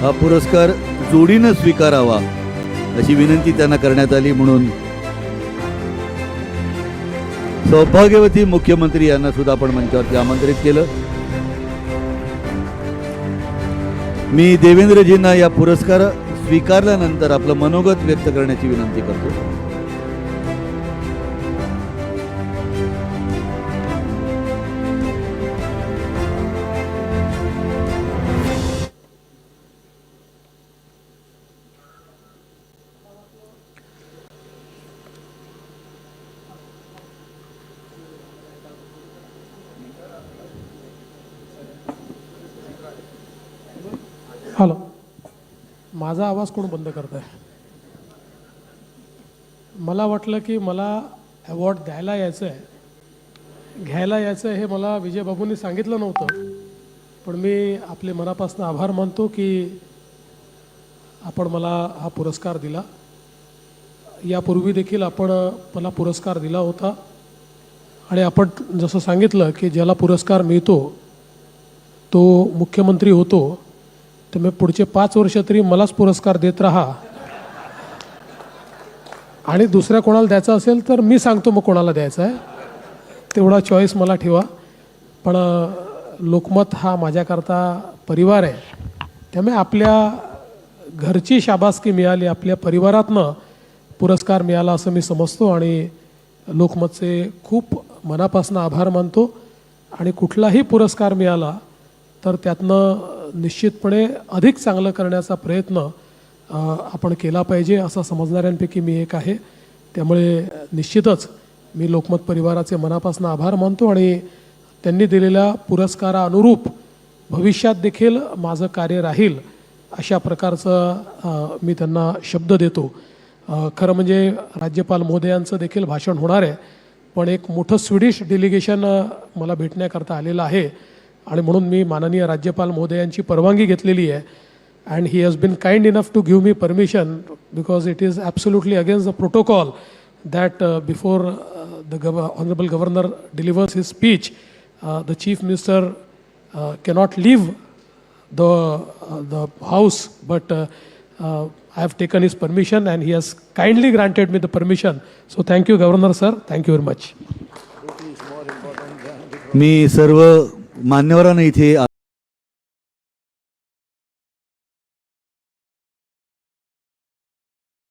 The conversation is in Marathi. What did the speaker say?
हा पुरस्कार जोडीनं स्वीकारावा अशी विनंती त्यांना करण्यात आली म्हणून सौभाग्यवती मुख्यमंत्री यांना सुद्धा आपण मंचावरती आमंत्रित केलं. मी देवेंद्रजींना या पुरस्कार स्वीकारल्यानंतर आपलं मनोगत व्यक्त करण्याची विनंती करतो. हॅलो. माझा आवाज कोण बंद करत आहे मला वाटलं की मला अवॉर्ड द्यायला यायचं आहे घ्यायला यायचं आहे हे मला विजयबाबूंनी सांगितलं नव्हतं. पण मी आपले मनापासून आभार मानतो की आपण मला हा पुरस्कार दिला. यापूर्वी देखील आपण मला पुरस्कार दिला होता. आणि आपण जसं सांगितलं की ज्याला पुरस्कार मिळतो तो मुख्यमंत्री होतो. तर पुढचे पाच वर्ष तरी मलाच पुरस्कार देत राहा. आणि दुसऱ्या कोणाला द्यायचा असेल तर मी सांगतो मग कोणाला द्यायचा आहे. तेवढा चॉईस मला ठेवा. पण लोकमत हा माझ्याकरता परिवार आहे. त्यामुळे आपल्या घरची शाबासकी मिळाली आपल्या परिवारातनं पुरस्कार मिळाला असं मी समजतो आणि लोकमतचे खूप मनापासून आभार मानतो. आणि कुठलाही पुरस्कार मिळाला तर त्यातनं निश्चितपणे अधिक चांगलं करण्याचा प्रयत्न आपण केला पाहिजे असं समजणाऱ्यांपैकी मी एक आहे. त्यामुळे निश्चितच मी लोकमत परिवाराचे मनापासून आभार मानतो आणि त्यांनी दिलेल्या पुरस्कारानुरूप भविष्यात देखील माझं कार्य राहील अशा प्रकारचं मी त्यांना शब्द देतो. खरं म्हणजे राज्यपाल महोदयांचं देखील भाषण होणार आहे पण एक मोठं स्वीडिश डेलिगेशन मला भेटण्याकरता आलेलं आहे. आणि म्हणून मी माननीय राज्यपाल महोदयांची परवानगी घेतलेली आहे and he has been kind enough to give me permission because it is absolutely against the protocol that before the gov honourable governor delivers his speech the chief minister cannot leave the uh, the house but uh, uh, i have taken his permission and he has kindly granted me the permission so thank you governor sir thank you very much मी सर्व मान्यवरांना इथे